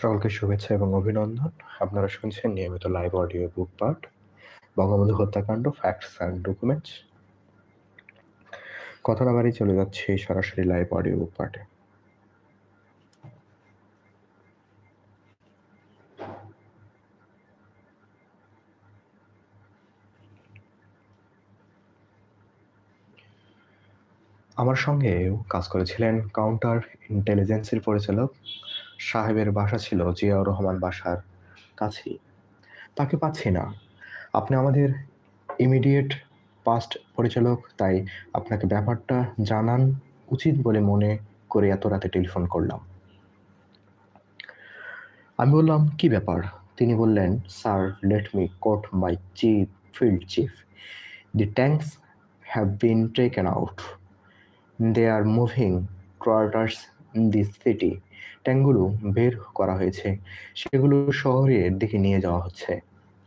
সকলকে শুভেচ্ছা এবং অভিনন্দন। আপনারা শুনছেন নিয়মিত live audio book part Bangabandhu হত্যাকাণ্ড ফ্যাক্টস অ্যান্ড ডকুমেন্টস কথা না বাড়ি চলে যাচ্ছে সরাসরি লাইভ অডিও বুক পার্টে আমার সঙ্গেও কাজ করেছিলেন কাউন্টার ইন্টেলিজেন্সের পরিচালক সাহেবের বাসা ছিল জিয়াউর রহমান বাসার কাছেই। তাকে পাচ্ছি না। আপনি আমাদের ইমিডিয়েট পাস্ট পরিচালক, তাই আপনাকে ব্যাপারটা জানান উচিত বলে মনে করে এত রাতে টেলিফোন করলাম। আমি বললাম, কি ব্যাপার? তিনি বললেন, sir let me quote my chief field chief the tanks have been taken out they are moving quarters in the city ট্যাঙ্কগুলো বের করা হয়েছে। সেগুলো শহরের দিকে নিয়ে যাওয়া হচ্ছে।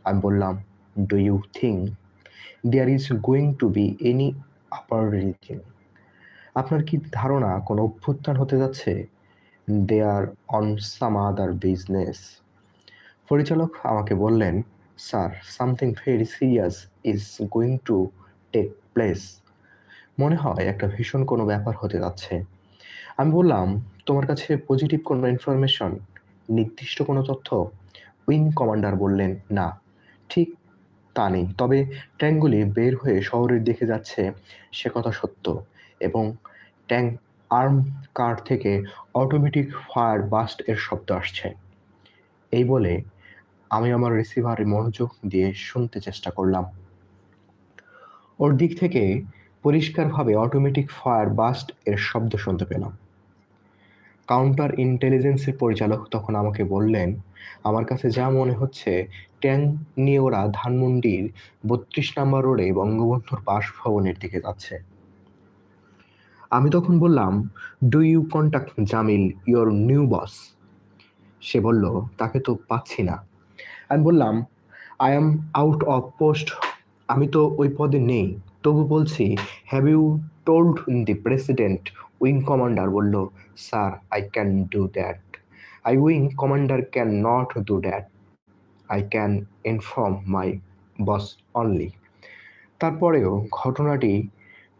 আমি বললাম do you think there is going to be any uprising আপনার কি ধারণা কোনো অভ্যুত্থান হতে যাচ্ছে? They are on some other business পরিচালক আমাকে বললেন sir something very serious is going to take place মনে হয় একটা ভীষণ কোনো ব্যাপার হতে যাচ্ছে। আমি বললাম তোমার কাছে পজিটিভ কোনো ইনফরমেশন নির্দিষ্ট কোনো তথ্য উইং কমান্ডার বললেন, না, ঠিক তা নেই। তবে ট্যাঙ্কগুলি বের হয়ে শহরের দিকে যাচ্ছে, সে কথা সত্য। এবং ট্যাঙ্ক আর্ম কার থেকে অটোমেটিক ফায়ার বাস্ট এর শব্দ আসছে। এই বলে আমি আমার রিসিভারে মনোযোগ দিয়ে শুনতে চেষ্টা করলাম। ওর দিক থেকে পরিষ্কারভাবে অটোমেটিক ফায়ার বাস্ট এর শব্দ শুনতে পেলাম। কাউন্টার ইন্টেলিজেন্সের পরিচালক তখন আমাকে বললেন, আমার কাছে যা মনে হচ্ছে, ট্যাং নিয়ে ওরা ধানমন্ডির বত্রিশ নম্বর রোডে বঙ্গবন্ধুর বাসভবনের দিকে যাচ্ছে। আমি তখন বললাম do you contact Jamil your new boss সে বলল, তাকে তো পাচ্ছি না। আমি বললাম I am out of post আমি তো ওই পদে নেই। তবু বলছি have you told the president wing commander বলল sir I can do that I wing commander can not do that I can inform my boss only তারপরেও ঘটনাটি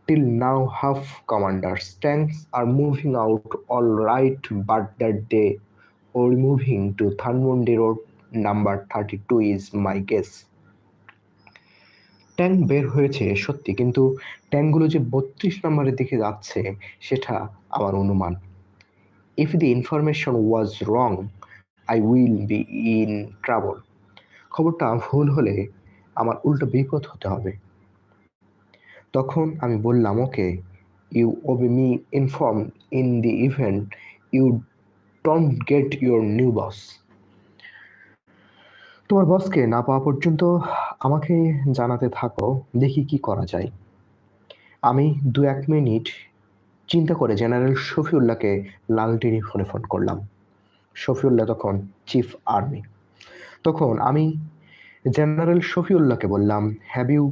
till now half commanders tanks are moving out all right but that day or moving to Dhanmondi road number thirty two is my guess tank বের হয়েছে সত্যি, কিন্তু ট্যাঙ্কগুলো যে বত্রিশ নম্বরের দিকে যাচ্ছে, সেটা আমার অনুমান। If the information was wrong I will be in trouble খবরটা ভুল হলে আমার উল্টো বিপদ হতে হবে। তখন আমি বললাম okay you obey me inform in the event you don't get your new boss তোমার বসকে না পাওয়া পর্যন্ত আমাকে জানাতে থাকো, দেখি কি করা যায়। আমি দু এক মিনিট চিন্তা করে জেনারেল শফিউল্লাহকে লালটিনি ফোনে ফোন করলাম। শফিউল্লাহ তখন চিফ আর্মি। তখন আমি জেনারেল শফিউল্লাহকে বললাম have you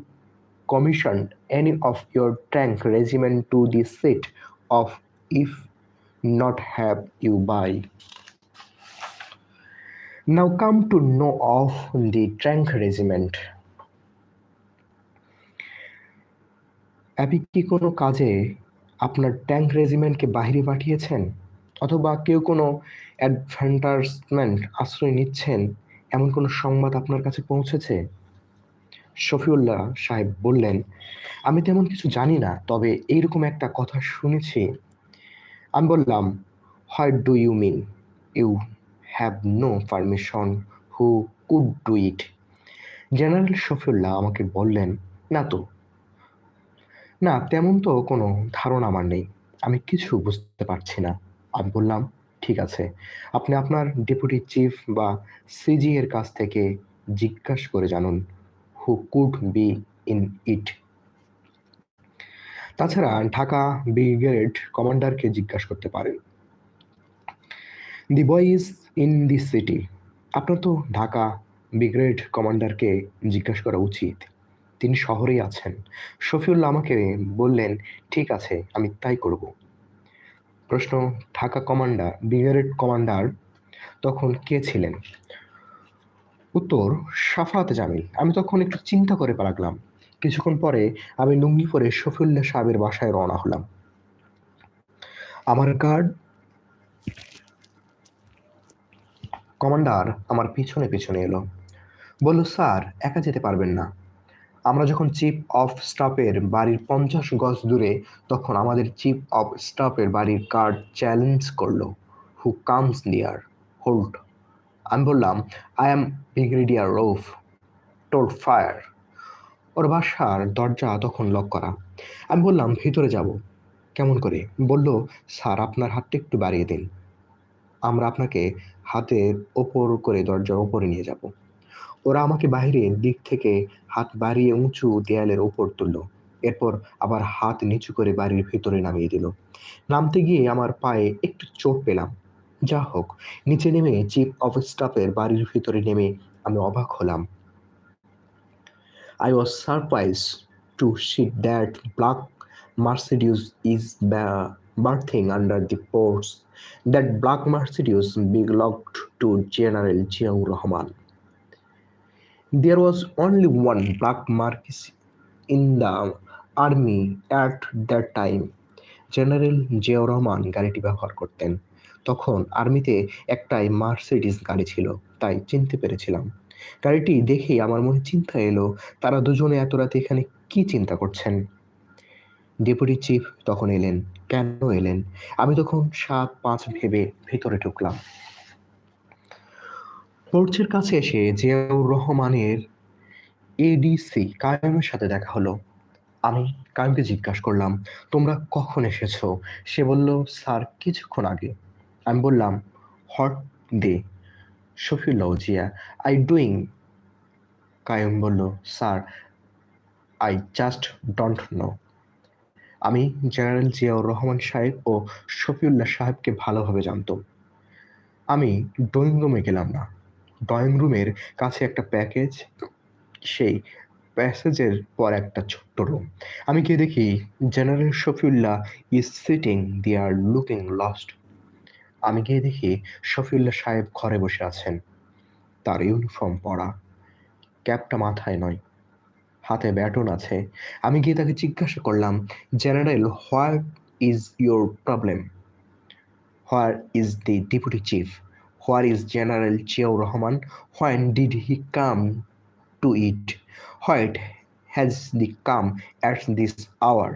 commission any of your tank regiment to the set off if not have you by Now come to know of the tank regiment. আপনি কি কোনো কাজে আপনার ট্যাঙ্ক রেজিমেন্টকে বাহিরে পাঠিয়েছেন? অথবা কেউ কোনো অ্যাডভান্টার্সমেন্ট আশ্রয় নিচ্ছেন? এমন কোনো সংবাদ আপনার কাছে পৌঁছেছে? শফিউল্লাহ সাহেব বললেন, আমি তেমন কিছু জানি না, তবে এইরকম একটা কথা শুনেছি। আমি বললাম what do you mean you have no permission who could do it general Shafiullah আমাকে বললেন, না তো। না, তেমন তো কোনো ধারণা আমার নেই। আমি কিছু বুঝতে পারছি না। আমি বললাম, ঠিক আছে। আপনি আপনার ডেপুটি চিফ বা সিজি এর কাছ থেকে জিজ্ঞাসা করে জানুন who could be in it তাছাড়া ঢাকা ব্রিগেড কমান্ডারকে জিজ্ঞাসা করতে পারেন। The boy is in the city. আপনার তো ঢাকা ব্রিগেড কমান্ডারকে জিজ্ঞাসা করা উচিত। তিনি শহরেই আছেন। শফিউল্লাহ আমাকে বললেন, ঠিক আছে, আমি তাই করব। প্রশ্ন, ঢাকা কমান্ডার, ব্রিগেড কমান্ডার তখন কে ছিলেন? উত্তর, সাফাত জামিল। আমি তখন একটু চিন্তা করে লাগলাম কিছুক্ষণ পরে আমি লুঙ্গি পরে শফিউল্লাহ সাহেবের বাসায় রওনা হলাম। আমার গার্ড কমান্ডার আমার পিছনে পিছনে এলো। বলল, স্যার, একা যেতে পারবেন না। আমরা যখন চিফ অফ স্টাফের বাড়ির পঞ্চাশ গজ দূরে, তখন আমাদের চিফ অফ স্টাফের বাড়ির কার্ড চ্যালেঞ্জ করল। Who comes near, hold. আমি বললাম, আই অ্যাম ব্রিগেডিয়ার রৌফ টোর ফায়ার। ওর বাসার দরজা তখন লক করা। আমি বললাম, ভিতরে যাব। কেমন করে? বলল, স্যার, আপনার হাতটা একটু বাড়িয়ে দিন। আমরা আপনাকে হাতের ওপর করে দরজার ওপরে নিয়ে যাব। ওরা আমাকে বাহিরের দিক থেকে হাত বাড়িয়ে উঁচু দেয়ালের ওপর তুলল। এরপর আবার হাত নিচু করে বাড়ির ভিতরে নামিয়ে দিল। নামতে গিয়ে আমার পায়ে একটু চোট পেলাম। যা হোক, নিচে নেমে চিফ অফ স্টাফের বাড়ির ভিতরে নেমে আমি অবাক হলাম। I was surprise to see that black Mercedes is berthing under the ports that black Mercedes belonged to general Ziaur Rahman There was only one black marquis in the army at that time. General Ziaur Rahman গাড়িটি ব্যবহার করতেন। তখন আর্মিতে একটাই Mercedes গাড়ি ছিল, তাই চিনতে পেরেছিলাম। গাড়িটি দেখেই আমার মনে চিন্তা এলো, তারা দুজনে এত রাতে এখানে কি চিন্তা করছেন? ডেপুটি চিফ তখন এলেন। কেন এলেন? আমি তখন সাত, পাঁচ ভেবে ভেতরে ঢুকলাম। পোর্চের কাছে এসে জিয়াউর রহমানের এডিসি কায়েমের সাথে দেখা হলো। আমি কায়েমকে জিজ্ঞাসা করলাম, তোমরা কখন এসেছ? সে বলল, স্যার, কিছুক্ষণ আগে। আমি বললাম, what they Shafiullah Zia, I doing. Kayem বলল, sir, I just don't know. আমি জেনারেল জিয়াউর রহমান সাহেব ও শফিউল্লাহ সাহেবকে ভালোভাবে জানতাম। আমি ড্রয়িং রুমে গেলাম না। ড্রয়িং রুমের কাছে একটা প্যাকেজ, সেই প্যাসেজের পর একটা ছোট্ট রুম। আমি গিয়ে দেখি general Shafiullah is sitting there looking lost আমি গিয়ে দেখি শফিউল্লাহ সাহেব ঘরে বসে আছেন। তার ইউনিফর্ম পরা। ক্যাপটা মাথায় নয়। হাতে ব্যাটন আছে। আমি গিয়ে তাকে জিজ্ঞাসা করলাম, general, where is your problem? Where is the deputy chief. Where is general Ziaur Rahman. When did he come to it? White has the come at this hour?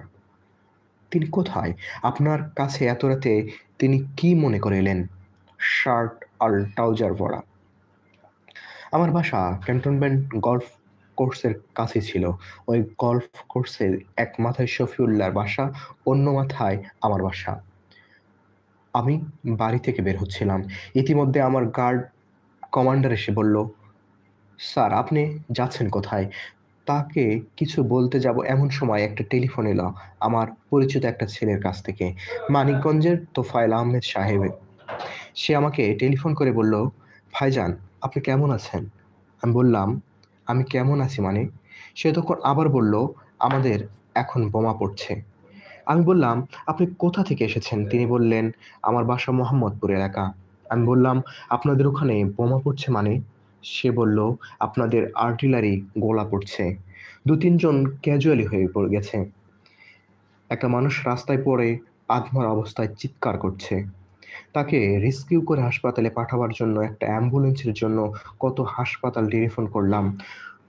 তিনি কোথায়? আপনার কাছে এত রাতে তিনি কি মনে করে এলেন? শার্ট আর ট্রাউজার পরা। আমার বাসা ক্যান্টনমেন্ট গল্ফ কোর্সের কাছে ছিল। ওই গল্ফ কোর্সের এক মাথায় শফিউল্লাহর বাসা, অন্য মাথায় আমার বাসা। আমি বাড়ি থেকে বের হচ্ছিলাম। ইতিমধ্যে আমার গার্ড কমান্ডার এসে বলল, স্যার, আপনি যাচ্ছেন কোথায়? তাকে কিছু বলতে যাব এমন সময় একটা টেলিফোন এলো আমার পরিচিত একটা ছেলের কাছ থেকে। মানিকগঞ্জের তোফায়েল আহমেদ সাহেব। সে আমাকে টেলিফোন করে বলল, ভাইজান, আপনি কেমন আছেন? আমি বললাম আমি কেমন আছি মানে? সে তখন আবার বলল, আমাদের এখন বোমা পড়ছে। আমি বললাম, আপনি কোথা থেকে এসেছেন? তিনি বললেন, আমার বাসা মোহাম্মদপুর এলাকা। আমি বললাম, আপনাদের ওখানে বোমা পড়ছে মানে? সে বলল, আপনাদের আর্টিলারি গোলা পড়ছে। দু তিনজন ক্যাজুয়ালি হয়ে পড়ে গেছে। একটা মানুষ রাস্তায় পড়ে, আধমার অবস্থায় চিৎকার করছে। তাকে রেস্কিউ করে হাসপাতালে পাঠাবার জন্য একটা অ্যাম্বুলেন্সের জন্য কত হাসপাতাল টেলিফোন করলাম।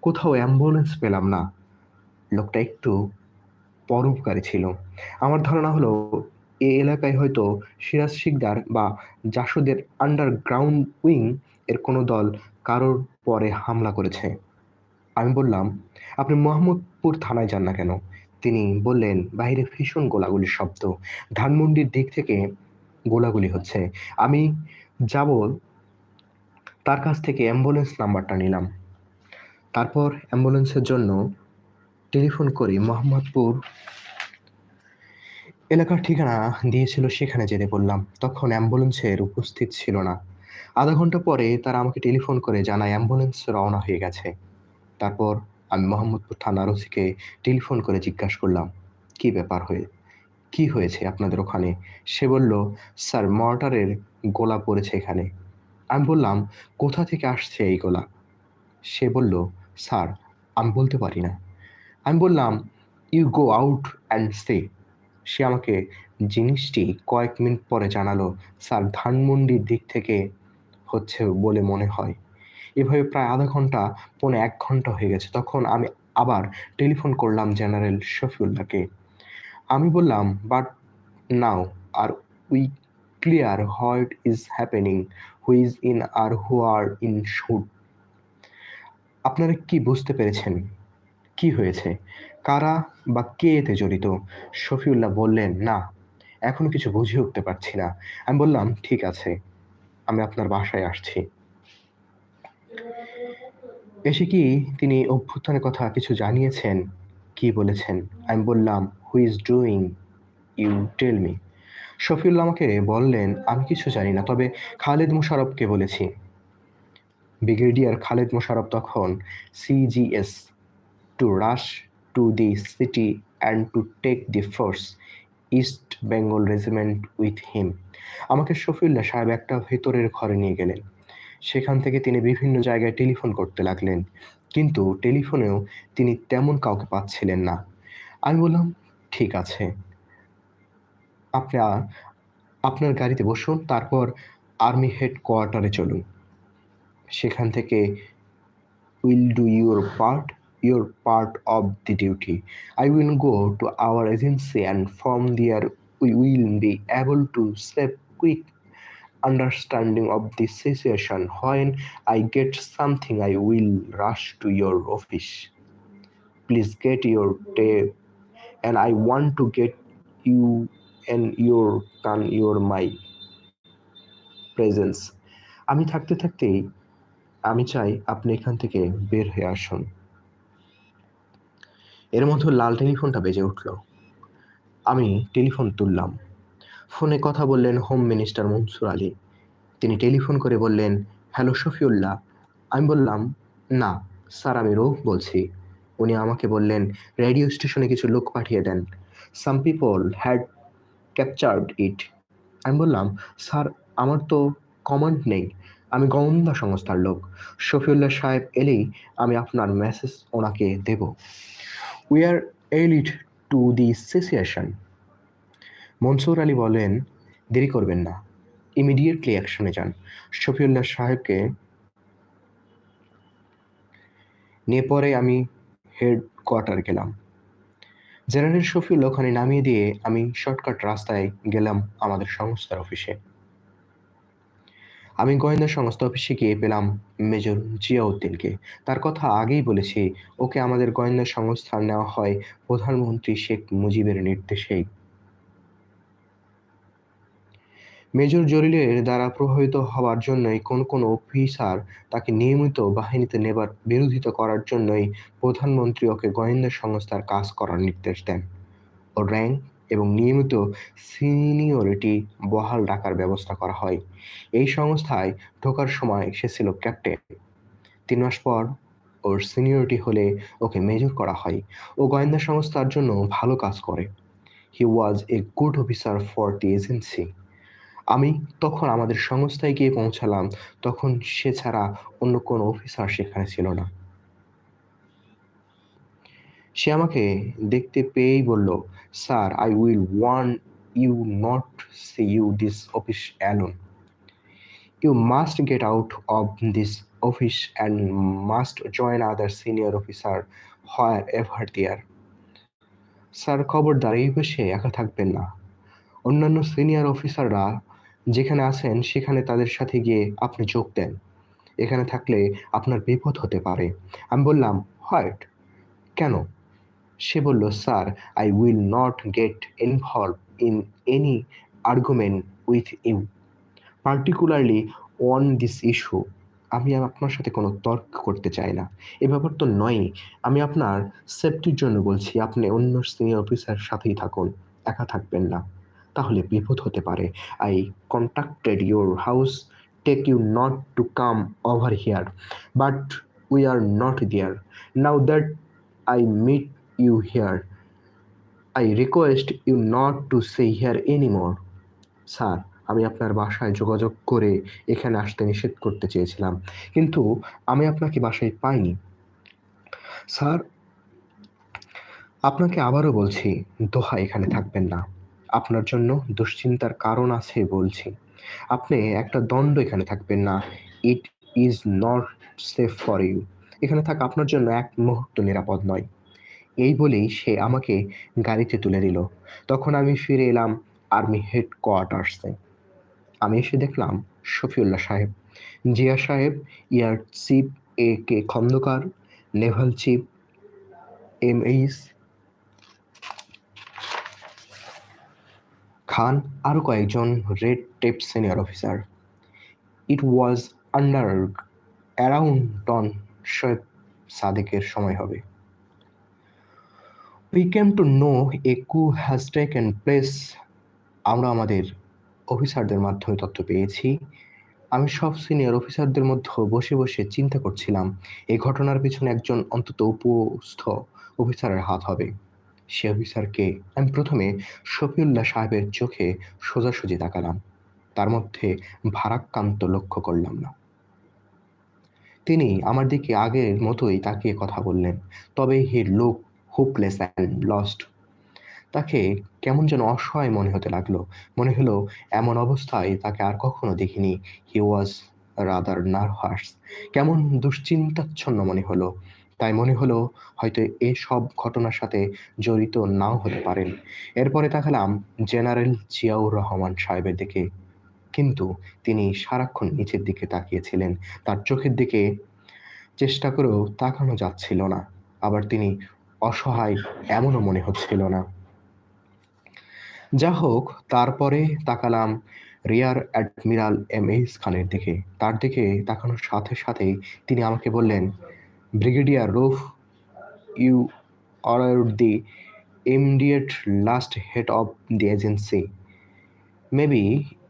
কোথাও অ্যাম্বুলেন্স পেলাম না। লোকটা একটু পরোপকারী ছিল। আমার ধারণা হলো, এ এলাকায় হয়তো সিরাজ শিকদার বা জাসদের আন্ডারগ্রাউন্ড উইং এর কোনো দল কারোর পরে হামলা করেছে। আমি বললাম, আপনি মোহাম্মদপুর থানায় যান না কেন? তিনি বললেন, বাইরে ভীষণ গোলাগুলির শব্দ। ধানমন্ডির দিক থেকে গোলাগুলি হচ্ছে। আমি যাব, তার কাছ থেকে অ্যাম্বুলেন্স নাম্বারটা নিলাম। তারপর অ্যাম্বুলেন্সের জন্য টেলিফোন করে মোহাম্মদপুর এলাকার ঠিকানা দিয়েছিল, সেখানে যেতে বললাম তখন অ্যাম্বুলেন্সের উপস্থিত ছিল না। আধা ঘণ্টা পরে তারা আমাকে টেলিফোন করে জানায় অ্যাম্বুলেন্স রওনা হয়ে গেছে। তারপর আমি মোহাম্মদপুর থানার ওসিকে টেলিফোন করে জিজ্ঞাসা করলাম, কি ব্যাপার হয়ে কি হয়েছে আপনাদের ওখানে? সে বলল, স্যার, মর্টারের গোলা পড়েছে এখানে। আমি বললাম, কোথা থেকে আসছে এই গোলা? সে বলল, স্যার, আমি বলতে পারি না। আমি বললাম you go out and say সে আমাকে জিনিসটি কয়েক মিনিট পরে জানালো, স্যার, ধানমন্ডির দিক থেকে হচ্ছে বলে মনে হয়। এভাবে প্রায় আধা ঘণ্টা, পৌনে এক ঘণ্টা হয়ে গেছে। তখন আমি আবার টেলিফোন করলাম জেনারেল শফিউল্লাহকে। আমি বললাম but now are we clear what is happening who's in or who are in shoot আপনারা কি বুঝতে পেরেছেন? কি হয়েছে? কারা বা কে এতে জড়িত? শফিউল্লাহ বললেন, না, এখনও কিছু বুঝে উঠতে পারছি না। আমি বললাম, ঠিক আছে, আমি আপনার বাসায় আসছি। এসে কি তিনি অভ্যুত্থানের কথা কিছু জানিয়েছেন? কি বলেছেন? আমি বললাম who is doing you tell me Shafiullah আমাকে বললেন, আমি কিছু জানি না, তবে খালেদ মুশারফকে বলেছি। ব্রিগেডিয়ার খালেদ মোশারফ তখন CGS to rush to the city and to take the force east Bengal regiment with him আমাকে শফিউল্লাহ সাহেব একটা ভেতরের ঘরে নিয়ে গেলেন। সেখান থেকে তিনি বিভিন্ন জায়গায় টেলিফোন করতে লাগলেন। কিন্তু টেলিফোনেও তিনি তেমন কাউকে পাচ্ছিলেন না। আমি বললাম ঠিক আছে। আপনার আপনার গাড়িতে বসুন তারপর আর্মি হেডকোয়ার্টারে চলুন। সেখান থেকে will do your part your part of the duty. I will go to our agency and from there we will be able to save quick understanding of the situation When I get something I will rush to your office. Please get your tape, and I want to get you and your, can your, my presence. আমি থাকতে থাকতেই আমি চাই আপনি এখান থেকে বের হয়ে আসুন। এর মধ্যে লাল টেলিফোনটা বেজে উঠল। আমি টেলিফোন তুললাম। ফোনে কথা বললেন হোম মিনিস্টার মনসুর আলী তিনি টেলিফোন করে বললেন হ্যালো শফিউল্লাহ আমি বললাম, না, স্যার, আমি রৌফ বলছি। উনি আমাকে বললেন, রেডিও স্টেশনে কিছু লোক পাঠিয়ে দেন। Some people had captured it আমি বললাম, স্যার, আমার তো কমান্ড নেই। আমি গোয়েন্দা সংস্থার লোক। শফিউল্লাহ সাহেব এলেই আমি আপনার মেসেজ ওনাকে দেব। We are allied to the situation Mansur Ali বলেন, দেরি করবেন না। ইমিডিয়েটলি অ্যাকশনে যান। শফিউল্লাহ সাহেবকে নিয়ে পরে আমি হেড কোয়ার্টার গেলাম। জেনারেল শফিউল ওখানে নামিয়ে দিয়ে আমি শর্টকাট রাস্তায় গেলাম আমাদের সংস্থার অফিসে আমি গোয়েন্দা সংস্থা অফিসে গিয়ে পেলাম মেজর জিয়াউদ্দিনকে। তার কথা আগেই বলেছি, ওকে আমাদের গোয়েন্দা সংস্থা নেওয়া হয় প্রধানমন্ত্রী শেখ মুজিবের নির্দেশেই। মেজর জলিলের দ্বারা প্রভাবিত হওয়ার জন্যই কোন কোন অফিসার তাকে নিয়মিত বাহিনীতে নেবার বিরোধিতা করার জন্যই প্রধানমন্ত্রী ওকে গোয়েন্দা সংস্থার কাজ করার নির্দেশ দেন। ও র্যাঙ্ক এবং নিয়মিত সিনিয়রিটি বহাল রাখার ব্যবস্থা করা হয়। এই সংস্থায় ঢোকার সময় সে ছিল ক্যাপ্টেন। তিন মাস পর ওর সিনিয়রিটি হলে ওকে মেজর করা হয় ও গোয়েন্দা সংস্থার জন্য ভালো কাজ করে। He was a good officer for the agency আমি তখন আমাদের সংস্থায় গিয়ে পৌঁছালাম। তখন সে ছাড়া অন্য কোনো অফিসার সেখানে ছিল না। সে আমাকে দেখতে পেয়েই বলল sir I will want you not see you this office alone you must get out of this office and must join other senior officer wherever there sir খবরদার, এই বসে একা থাকবেন না। অন্যান্য সিনিয়র অফিসাররা যেখানে আছেন, সেখানে তাদের সাথে গিয়ে আপনি যোগ দেন। এখানে থাকলে আপনার বিপদ হতে পারে। আমি বললাম, হোয়াট? কেন? সে বলল, sir I will not get involve in any argument with you particularly on this issue আমি আপনার সাথে কোনো তর্ক করতে চাই না। এ ব্যাপার তো নয়ই। আমি আপনার সেফটির জন্য বলছি, আপনি অন্য সিনিয়র অফিসার সাথেই থাকুন, একা থাকবেন না। তাহলে বিপদ হতে পারে। I contacted your house take you not to come over here but we are not there now that I meet you here I request you not to say here any more sir আমি আপনার বাসায় যোগাযোগ করে এখানে আসতে নিষেধ করতে চেয়েছিলাম, কিন্তু আমি আপনাকে বাসায় পাইনি। স্যার আপনাকে আবারও বলছি, দোহা এখানে থাকবেন না। আপনার জন্য দুশ্চিন্তার কারণ আছে বলছি। আপনি একটা দণ্ড এখানে থাকবেন না। It is not safe for you এখানে থাকা আপনার জন্য এক মুহূর্ত নিরাপদ নয়। এই বলেই সে আমাকে গাড়িতে তুলে দিল। তখন আমি ফিরে এলাম আর্মি হেডকোয়ার্টার্সে। আমি এসে দেখলাম Shafiullah Saheb. Zia Saheb, air chief A K Khandaker, naval chief M H Khan আরও কয়েকজন red tape senior officer. It was under around dawn Shoaib সাদেকের সময় হবে। We came to know a coup has taken place. আমরা আমাদের অফিসারদের মাধ্যমে তথ্য পেয়েছি। আমি সব সিনিয়র অফিসারদের মধ্যে বসে বসে চিন্তা করছিলাম এই ঘটনার পিছনে একজন অন্তত উপস্থ অফিসারের হাত হবে। সে অফিসারকে আমি প্রথমে শফিউল্লাহ সাহেবের চোখে সোজাসুজি তাকালাম। তার মধ্যে ভারাক্রান্ত লক্ষ্য করলাম না। তিনি আমার দিকে আগের মতোই তাকিয়ে কথা বললেন, তবে he look hopeless and lost তাকে কেমন যেন অসহায় মনে হতে লাগল, মনে হলো এমন অবস্থায় তাকে আর কখনো দেখিনি। হি ওয়াজ রাদার নার্ভাস কেমন দুশ্চিন্তাচ্ছন্ন মনে হলো। তাই মনে হলো হয়তো এসব ঘটনার সাথে জড়িত নাও হতে পারেন। এরপরে তাকালাম জেনারেল জিয়াউর রহমান সাহেবের দিকে। কিন্তু তিনি সারাক্ষণ নিচের দিকে তাকিয়েছিলেন। তার চোখের দিকে চেষ্টা করেও তাকানো যাচ্ছিল না। আবার তিনি অসহায় এমনও মনে হচ্ছিল না। যা হোক, তারপরে তাকালাম রিয়ার অ্যাডমিরাল এম এইচ খানের দিকে। তার দিকে তাকানোর সাথে সাথেই তিনি আমাকে বললেন brigadier Rauf you order the immediate last head of the agency. Maybe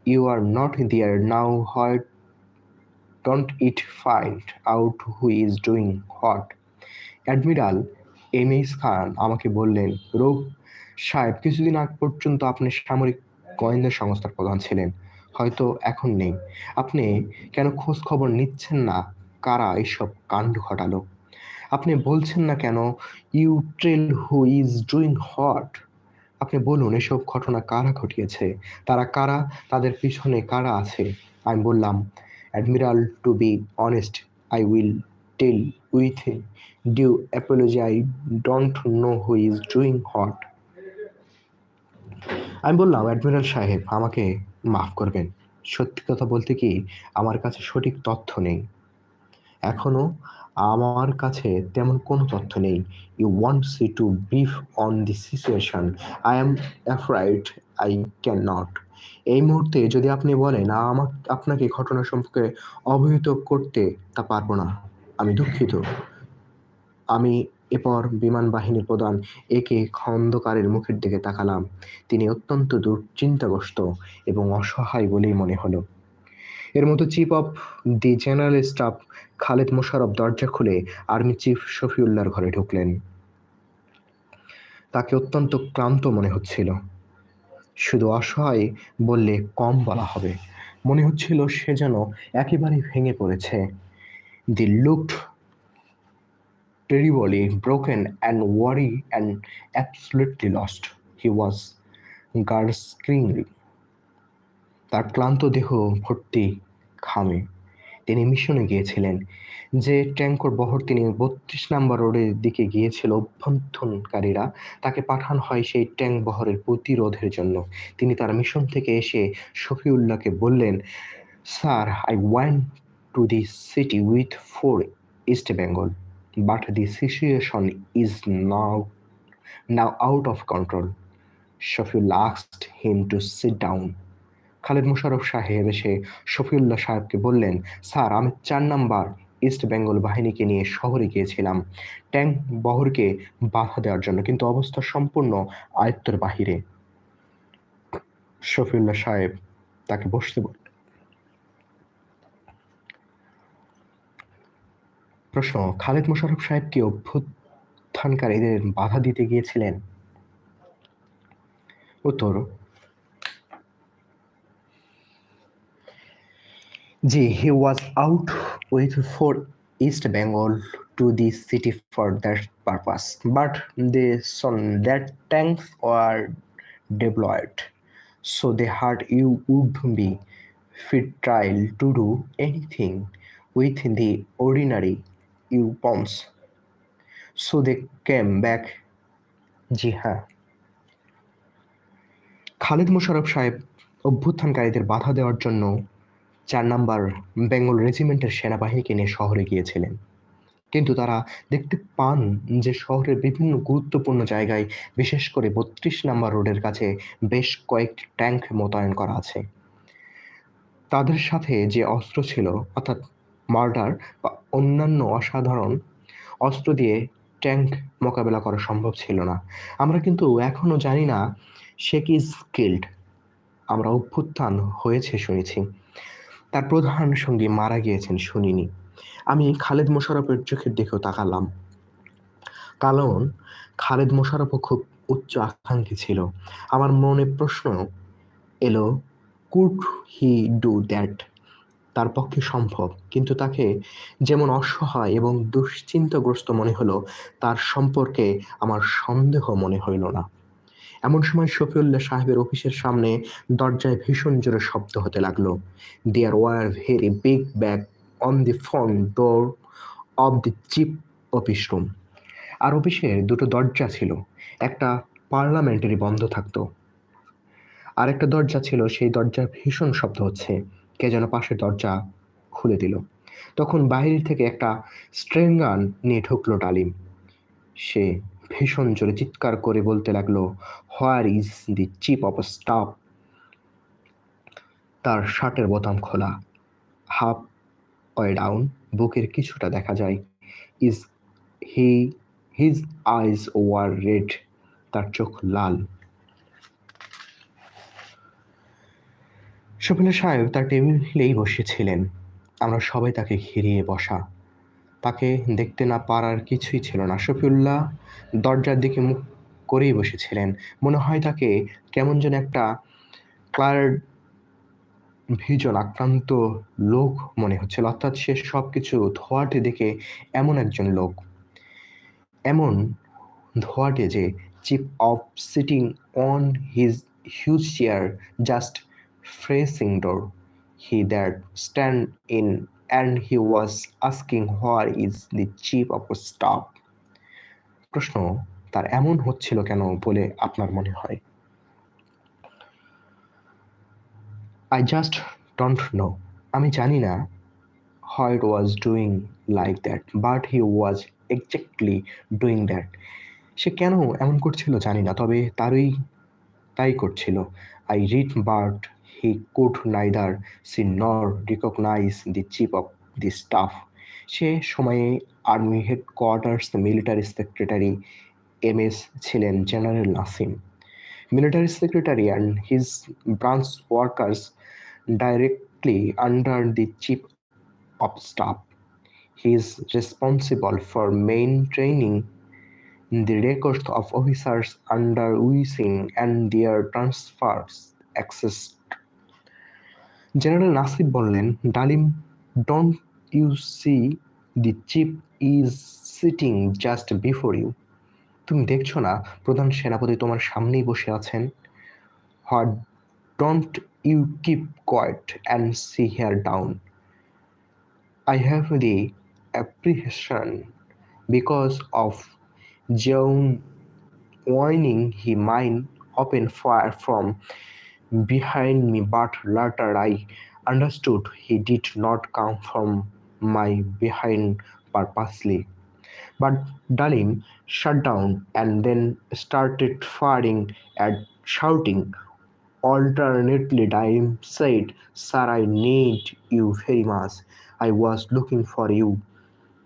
you are not there now. Why don't it find out who is doing what? Admiral M H Khan আমাকে বললেন, রূপ সাহেব, কিছুদিন আগ পর্যন্ত আপনি সামরিক গোয়েন্দা সংস্থার প্রধান ছিলেন, হয়তো এখন নেই আপনি কেন খোঁজ খবর নিচ্ছেন না কারা এইসব কাণ্ড ঘটালো? আপনি বলছেন না কেন you tell who is doing what আপনি বলুন, এসব ঘটনা কারা ঘটিয়েছে? তারা কারা? তাদের পিছনে কারা আছে? আমি বললাম admiral to be honest I will tell with due apology I don't know who is doing what আমি বললাম অ্যাডমিরাল সাহেব, আমাকে মাফ করবেন। সত্যি কথা বলতে কি, আমার কাছে সঠিক তথ্য নেই। এখনও আমার কাছে তেমন কোনো তথ্য নেই। You want see to brief on the situation I am afraid I can not এই মুহূর্তে যদি আপনি বলেন আমার, আপনাকে ঘটনা সম্পর্কে অবহিত করতে তা পারব না। আমি দুঃখিত। আমি এরপর বিমান বাহিনীর প্রধান একে খন্দকারের মুখের দিকে তাকালাম। তিনি অত্যন্ত দুশ্চিন্তাগ্রস্ত এবং অসহায় বলেই মনে হলো। এর মতো chief of the general staff Khaled Mosharraf দরজা খুলে আর্মি চিফ শফিউল্লাহর ঘরে ঢুকলেন তাকে অত্যন্ত ক্লান্ত মনে হচ্ছিল শুধু অসহায় বললে কম বলা হবে মনে হচ্ছিল সে যেন একেবারেই ভেঙে পড়েছে the looked terribly broken and worried and absolutely lost. He was gasping. তার ক্লান্ত দেহ ভর্তি খামে তিনি মিশনে গিয়েছিলেন, যে ট্যাঙ্কর বহর তিনি বত্রিশ নাম্বার রোডের দিকে গিয়েছিল, অভ্যন্তরণকারীরা তাকে পাঠানো হয় সেই ট্যাঙ্ক বহরের প্রতিরোধের জন্য তিনি তার মিশন থেকে এসে শফিউল্লাহকে বললেন, sir I want to the city with four east Bengal but the situation is now now out of control. শফিউল্লাহ asked him to sit down. Khaled Musharraf Saheb এসে শফিউল্লাহ সাহেবকে বললেন, স্যার, আমি চার নাম্বার ইস্ট বেঙ্গল বাহিনীকে নিয়ে শহরে গিয়েছিলাম। ট্যাঙ্ক বহরকে বাধা দেওয়ার জন্য, কিন্তু অবস্থা সম্পূর্ণ আয়ত্তের বাহিরে। শফিউল্লাহ সাহেব তাকে বসতে বললেন। প্রশ্ন, খালেদ মোশাররফ সাহেব কি অভ্যুত্থানকারীদের বাধা দিতে গিয়েছিলেন? উত্তর জি he was out with four east Bengal to the city for that purpose but they saw that tanks were deployed so they heard you would be fit trial to do anything with the ordinary you pumps so they came back জি হ্যাঁ। খালেদ মুশারফ সাহেব অভ্যুত্থানকারীদের বাধা দেওয়ার জন্য চার number Bengal রেজিমেন্টের সেনাবাহিনীকে নিয়ে শহরে গিয়েছিলেন। কিন্তু তারা দেখতে পান যে শহরের বিভিন্ন গুরুত্বপূর্ণ জায়গায়, বিশেষ করে বত্রিশ নাম্বার রোডের কাছে বেশ কয়েকটি ট্যাঙ্ক মোতায়েন করা আছে। তাদের সাথে যে অস্ত্র ছিল, অর্থাৎ মার্ডার বা অন্যান্য অসাধারণ অস্ত্র দিয়ে ট্যাঙ্ক মোকাবেলা করা সম্ভব ছিল না। আমরা কিন্তু এখনও জানি না সে কি স্কিল্ড। আমরা অভ্যুত্থান হয়েছে শুনেছি। তার প্রধান সঙ্গী মারা গিয়েছেন শুনিনি আমি খালেদ মোশারফের চোখের দিকেও তাকালাম। কারণ খালেদ মোশারফও খুব উচ্চ আকাঙ্ক্ষী ছিল। আমার মনে প্রশ্ন এলো কুড হি ডু দ্যাট তার পক্ষে সম্ভব। কিন্তু তাকে যেমন অসহায় এবং দুশ্চিন্তাগ্রস্ত মনে হলো, তার সম্পর্কে আমার সন্দেহ মনে হইল না। এমন সময় শফিউল্লাহ সাহেবের অফিসের সামনে দরজায় ভীষণ জোরে শব্দ হতে লাগল। There were very big bang on the front door of the chief office room আর অফিসের দুটো দরজা ছিল, একটা পার্লামেন্টারি বন্ধ থাকতো। আর একটা দরজা ছিল, সেই দরজার ভীষণ শব্দ হচ্ছে, কে যেন পাশের দরজা খুলে দিল। তখন বাইরে থেকে একটা স্ট্রেঙ্গান নিয়ে ঢুকলো ডালিম। সে ভীষণ জোরে চিৎকার করে বলতে লাগল where is the chief of staff তার শার্টের বোতাম খোলা। হাফ ওয়ে ডাউন, বুকের কিছুটা দেখা যায়। Is he, his eyes were red, তার চোখ লাল। শফিলা সাহেব তার টেবিলেই বসেছিলেন। আমরা সবাই তাকে ঘিরিয়ে বসা। তাকে দেখতে না পারার কিছুই ছিল না। শফিউল্লাহ দরজার দিকে মুখ করেই বসেছিলেন। মনে হয় তাকে কেমন যেন একটা ক্লার ভিজন আক্রান্ত লোক মনে হচ্ছিল, অর্থাৎ সে সব কিছু ধোয়াটে দেখে এমন একজন লোক। এমন ধোয়াটে যে chief of sitting on his huge chair, just facing door. He that stand in and he was asking where is the chief of staff. প্রশ্ন, তার এমন হচ্ছিল কেন বলে আপনার মনে হয়? আই জাস্ট ডোন্ট নো আমি জানি না how it was doing like that, but he was doing that. সে কেন এমন করছিল জানি না, তবে তারই, তাই করছিল। I read but he could neither see nor recognise the chief of the staff সে সময়ে army headquarters military secretary M S ছিলেন general Nasim. Military secretary and his branch workers directly under the chief of staff he is responsible for main training the record of officers under using and their transfers access general Nasim বললেন, Dalim don't you see the chief is sitting just before you তুমি দেখছ না প্রধান সেনাপতি তোমার সামনেই বসে আছেন। What don't you keep quiet and see here down I have the apprehension because of John whining he mind open fire from behind me, but later I understood he did not come from my behind purposely. But Dalim shut down and then started firing and shouting. Alternately, Dalim said, Sir, I need you very much. I was looking for you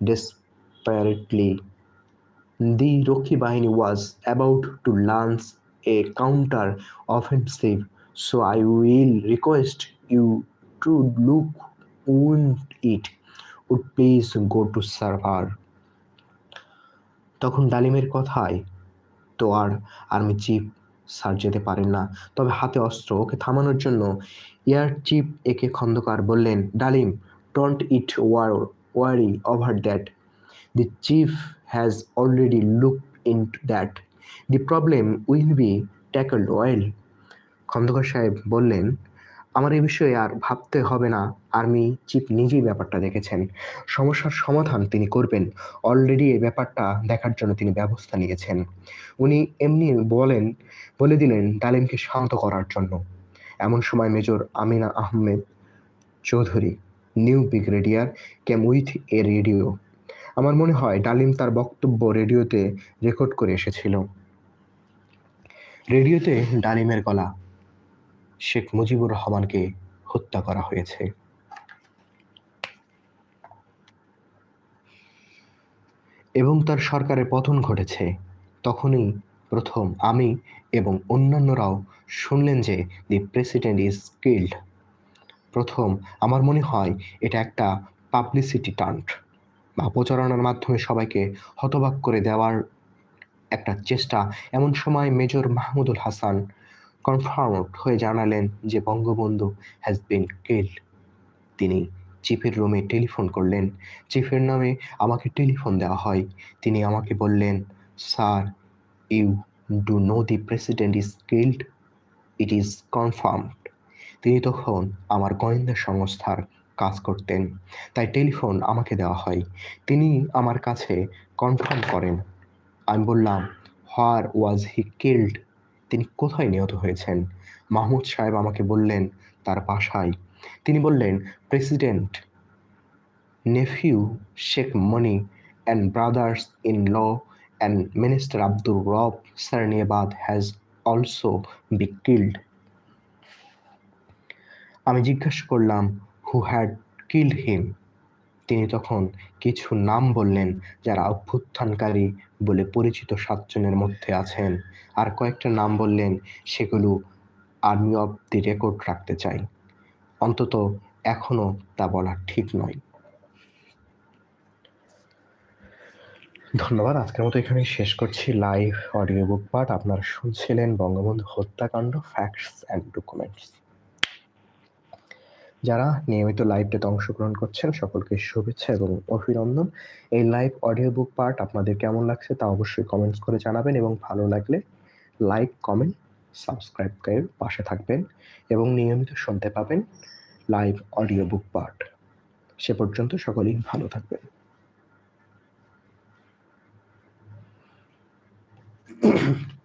desperately. The Roki Bahini was about to launch a counter offensive, so I will request you to look on it. Would please go to server. তখন ডালিমের কথায় তো আর army chief sir যেতে পারেন না। তবে হাতে অস্ত্র ওকে থামানোর জন্য এয়ার চিফ একে খন্দকার বললেন, Dalim don't it were worry over that the chief has already look in that the problem will be tackled well Khandaker Saheb বললেন, আমার এ বিষয়ে আর ভাবতে হবে না। আর্মি চিফ নিজেই ব্যাপারটা দেখেছেন। সমস্যার সমাধান তিনি করবেন। অলরেডি এই ব্যাপারটা দেখার জন্য তিনি ব্যবস্থা নিয়েছেন। উনি এমনি বলেন, বলে দিলেন ডালিমকে শান্ত করার জন্য। এমন সময় major Amina Ahmed Chowdhury, new brigadier came with a radio. আমার মনে হয় ডালিম তার বক্তব্য রেডিওতে রেকর্ড করে এসেছিল। রেডিওতে ডালিমের গলা শেখ মুজিবুর রহমানকে হত্যা করা হয়েছে। এবং তার সরকারের পতন ঘটেছে। তখনই প্রথম আমি এবং অন্যান্যরাও শুনলেন যে দি প্রেসিডেন্ট ইজ কিল্ড প্রথম আমার মনে হয় এটা একটা পাবলিসিটি টান্ট বা প্রচারণার মাধ্যমে সবাইকে হতবাক করে দেওয়ার একটা চেষ্টা। এমন সময় মেজর মাহমুদুল হাসান কনফার্ম হয়ে জানালেন যে বঙ্গবন্ধু হ্যাজ বিন কিল্ড তিনি চিফের রুমে টেলিফোন করলেন। চিফের নামে আমাকে টেলিফোন দেওয়া হয়। তিনি আমাকে বললেন, sir, you do know the president is killed. It is confirmed. তিনি তখন আমার গোয়েন্দা সংস্থার কাজ করতেন, তাই টেলিফোন আমাকে দেওয়া হয়। তিনি আমার কাছে কনফার্ম করেন। আমি বললাম, হোয়ার ওয়াজ হি কিল্ড? তিনি কোথায় নিহত হয়েছেন? মাহমুদ সাহেব আমাকে বললেন, তার বাসায় তিনি বললেন, president nephew Sheikh Moni and brothers in law and minister Abdur Rab Serniabat has also be killed আমি জিজ্ঞাসা করলাম হু হ্যাড কিল্ড হিম তিনি তখন কিছু নাম বললেন, যারা অভ্যুত্থানকারী বলে পরিচিত সাতজনের মধ্যে আছেন, আর কয়েকটা নাম বললেন, সেগুলো আর্মি অব দি রেকর্ড রাখতে চাই। অন্তত এখনও তা বলা ঠিক নয়। ধন্যবাদ, আজকের মতো এখানেই শেষ করছি লাইভ অডিও বুক পার্ট আপনারা শুনছিলেন বঙ্গবন্ধু হত্যাকাণ্ড ফ্যাক্টস অ্যান্ড ডকুমেন্টস যারা নিয়মিত লাইভটাতে অংশগ্রহণ করছেন, সকলকে শুভেচ্ছা এবং অভিনন্দন। এই লাইভ অডিও বুক পার্ট আপনাদের কেমন লাগছে তা অবশ্যই কমেন্টস করে জানাবেন এবং ভালো লাগলে লাইক কমেন্ট সাবস্ক্রাইব করে পাশে থাকবেন এবং নিয়মিত শুনতে পাবেন লাইভ অডিও বুক পাঠ সে পর্যন্ত সকলেই ভালো থাকবেন Mm-hmm.